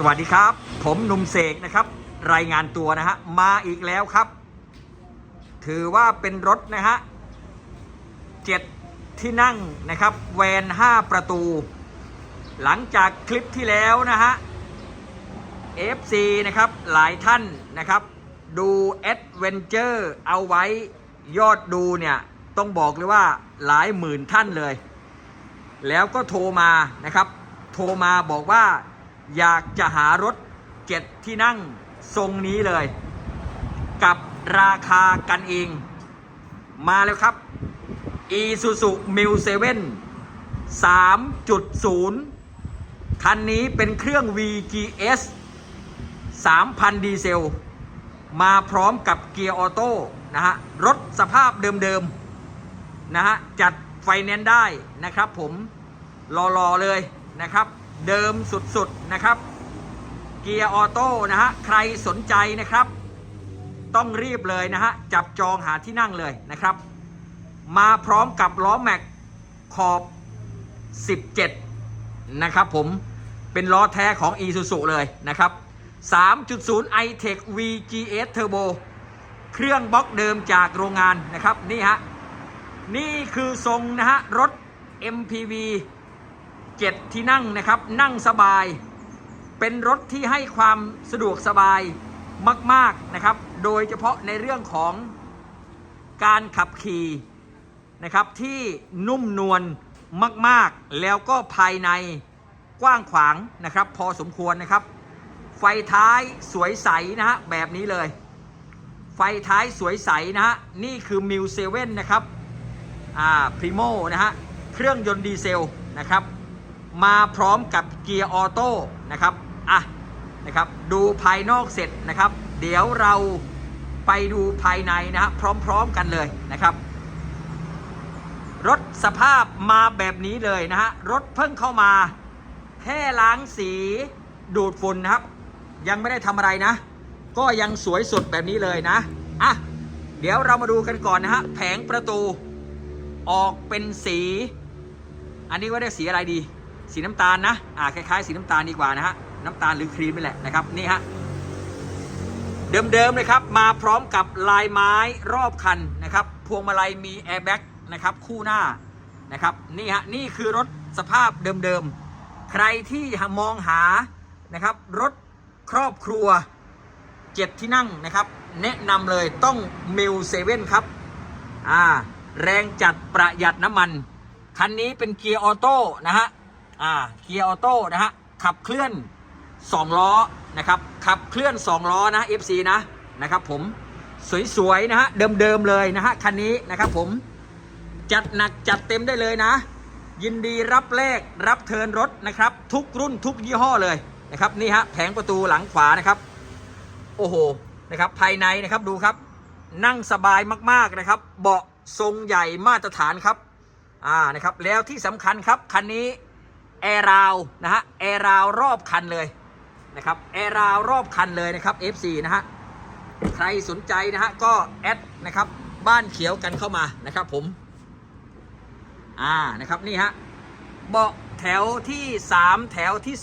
สวัสดีครับ ผมหนุ่มเสกนะครับ รายงานตัวนะฮะ มาอีกแล้วครับ ถือว่าเป็นรถนะฮะเจ็ดที่นั่งนะครับ แวนห้าประตู หลังจากคลิปที่แล้วนะฮะ FC นะครับ หลายท่านนะครับ ดูแอดเวนเจอร์เอาไว้ยอดดูเนี่ย ต้องบอกเลยว่าหลายหมื่นท่านเลย แล้วก็โทรมานะครับ โทรมาบอกว่า อยากจะหารถเจ็ดที่นั่งทรงนี้เลย กับราคากันเอง มาแล้วครับ Isuzu m u 7 3.0 คันนี้เป็นเครื่อง VGS 3,000 ดีเซล มาพร้อมกับเกียร์ออโต้นะฮะ รถสภาพเดิมๆ นะฮะ จัดไฟแนนซ์ได้นะครับผมรอ ๆ เลยนะครับ เดิมสุดๆนะครับ เกียร์ออโต้นะฮะ ใครสนใจนะครับ ต้องรีบเลยนะฮะ จับจองหาที่นั่งเลยนะครับ มาพร้อมกับล้อแม็กขอบ 17 นะครับผมเป็นล้อแท้ของ Isuzu เลยนะครับ 3.0 iTech VGS Turbo เครื่องบล็อกเดิมจากโรงงานนะครับ นี่ฮะ นี่คือทรงนะฮะ รถ MPV 7 ที่นั่งนะครับ นั่งสบาย เป็นรถที่ให้ความสะดวกสบายมาก ๆนะครับ โดยเฉพาะในเรื่องของการขับขี่นะครับที่นุ่มนวลมาก ๆ แล้วก็ภายในกว้างขวางนะครับ พอสมควรนะครับ ไฟท้ายสวยใสนะฮะแบบนี้เลย ไฟท้ายสวยใสนะฮะนี่คือมิวเซเว่นนะครับอ่าพรีโมนะฮะเครื่องยนต์ดีเซลนะครับ มาพร้อมกับเกียร์ออโต้นะครับอะนะครับดูภายนอกเสร็จนะครับ เดี๋ยวเราไปดูภายในนะฮะพร้อมๆกันเลยนะครับ รถสภาพมาแบบนี้เลยนะฮะรถเพิ่งเข้ามา แค่ล้างสีดูดฝุ่นนะครับ ยังไม่ได้ทำอะไรนะ ก็ยังสวยสดแบบนี้เลยนะอะเดี๋ยวเรามาดูกันก่อนนะฮะแผงประตูออกเป็นสี อันนี้ว่าได้สีอะไรดี สีน้ำตาลนะ อ่าคล้ายๆ สีน้ำตาลดีกว่านะฮะ น้ำตาลหรือครีมนี่แหละนะครับ นี่ฮะ เดิมๆเลยครับ มาพร้อมกับลายไม้รอบคันนะครับ พวงมาลัยมีแอร์แบ็กนะครับ คู่หน้านะครับ นี่ฮะ นี่คือรถสภาพเดิมๆ ใครที่มองหานะครับ รถครอบครัวเจ็ดที่นั่งนะครับ แนะนำเลยต้องมิวเซเว่นครับ อ่า แรงจัดประหยัดน้ำมัน คันนี้เป็นเกียร์ออโต้นะฮะ อ่าเกียร์ออโต้นะฮะขับเคลื่อน 2 ล้อนะครับขับเคลื่อน 2 ล้อนะ FC นะนะครับผมสวยๆนะฮะเดิมๆเลยนะฮะคันนี้นะครับผมจัดหนักจัดเต็มได้เลยนะ ยินดีรับเลขรับเทินรถนะครับ ทุกรุ่นทุกยี่ห้อเลยนะครับนี่ฮะแผงประตูหลังขวานะครับโอ้โหนะครับภายในนะครับดูครับ นั่งสบายมากๆนะครับ เบาะทรงใหญ่มาตรฐานครับอ่านะครับแล้วที่สำคัญครับคันนี้ แอร์ราวนะฮะแอร์ราวรอบคันเลยนะครับแอร์ราวรอบคันเลยนะครับ FC นะฮะใครสนใจนะฮะก็แอดนะครับบ้านเขียวกันเข้ามานะครับผมอ่านะครับนี่ฮะเบาะแถวที่ 3 แถวที่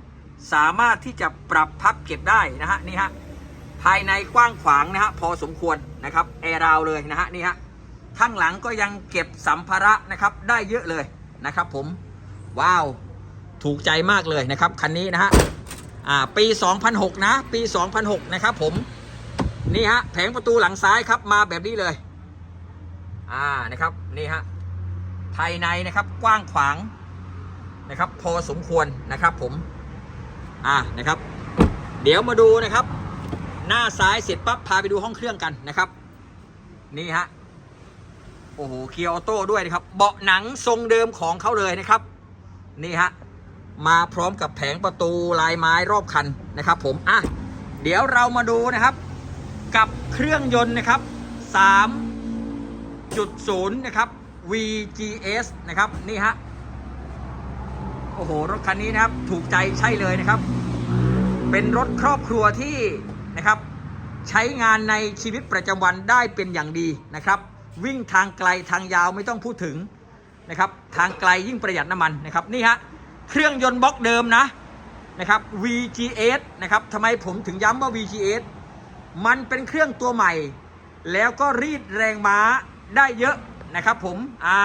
2 สามารถที่จะปรับพับเก็บได้นะฮะนี่ฮะภายในกว้างขวางนะฮะพอสมควรนะครับแอร์ราวเลยนะฮะนี่ฮะข้างหลังก็ยังเก็บสัมภาระนะครับได้เยอะเลยนะครับผม ว้าว ถูกใจมากเลยนะครับ คันนี้นะฮะอ่าปี 2006 นะ ปี 2006 นะครับผม นี่ฮะแผงประตูหลังซ้ายครับมาแบบนี้เลย อ่านะครับนี่ฮะภายในนะครับกว้างขวางนะครับ พอสมควรนะครับผม อ่านะครับ เดี๋ยวมาดูนะครับ หน้าซ้ายเสร็จปั๊บพาไปดูห้องเครื่องกันนะครับ นี่ฮะโอ้โหเคียร์ออโต้ด้วยนะครับ เบาะหนังทรงเดิมของเขาเลยนะครับ นี่ฮะ มาพร้อมกับแผงประตูลายไม้รอบคันนะครับ ผมอะเดี๋ยวเรามาดูนะครับ กับเครื่องยนต์นะครับ 3.0 นะครับ VGS นะครับนี่ฮะโอ้โห รถคันนี้นะครับถูกใจใช่เลยนะครับ เป็นรถครอบครัวที่นะครับ ใช้งานในชีวิตประจำวันได้เป็นอย่างดีนะครับ วิ่งทางไกลทางยาวไม่ต้องพูดถึง นะครับทางไกลยิ่งประหยัดน้ำมันนะครับนี่ฮะเครื่องยนต์บล็อกเดิมนะนะครับ VGS นะครับทำไมผมถึงย้ำว่า VGS มันเป็นเครื่องตัวใหม่ แล้วก็รีดแรงม้าได้เยอะนะครับผมอ่า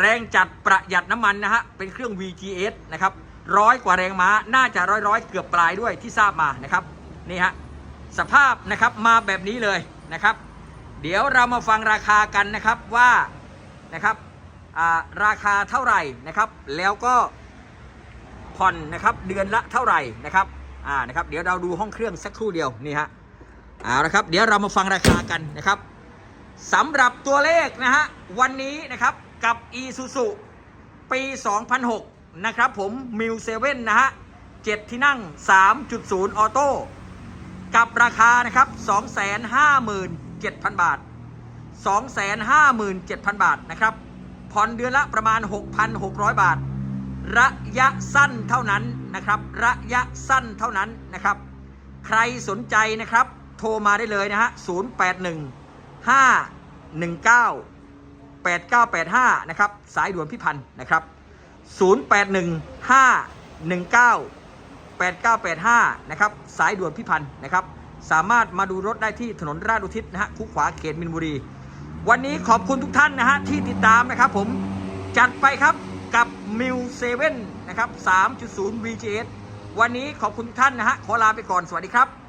แรงจัดประหยัดน้ำมันนะฮะเป็นเครื่อง VGS นะครับร้อยกว่าแรงม้าน่าจะร้อยร้อยเกือบปลายด้วยที่ทราบมานะครับนี่ฮะสภาพนะครับมาแบบนี้เลยนะครับ เดี๋ยวเรามาฟังราคากันนะครับว่านะครับ ราคาเท่าไหร่นะครับ แล้วก็ผ่อนนะครับเดือนละเท่าไหร่นะครับอ่านะครับเดี๋ยวเราดูห้องเครื่องสักครู่เดียวนี่ฮะเอาละครับเดี๋ยวเรามาฟังราคากันนะครับสำหรับตัวเลขนะฮะวันนี้นะครับกับ e s u s u ปี 2006 นะครับผมมิวเซเว่นนะฮะ7ที่นั่ง 3.0 ออโต้กับราคานะครับ 257,000 บาท 257,000 บาทนะครับ ผ่อนเดือนละประมาณ 6,600 บาท ระยะสั้นเท่านั้นนะครับ ระยะสั้นเท่านั้นนะครับ ใครสนใจนะครับ โทรมาได้เลยนะฮะ 081 519 8985 นะครับ สายด่วนพิพันธ์นะครับ 081 519 8985 นะครับ สายด่วนพิพันธ์นะครับ สามารถมาดูรถได้ที่ถนนราชอุทิศนะฮะคุกขวาเขตมินบุรี วันนี้ขอบคุณทุกท่านนะฮะที่ติดตามนะครับผมจัดไปครับกับมิวเซเว่นนะครับ 3.0 VGS วันนี้ขอบคุณทุกท่านนะฮะขอลาไปก่อนสวัสดีครับ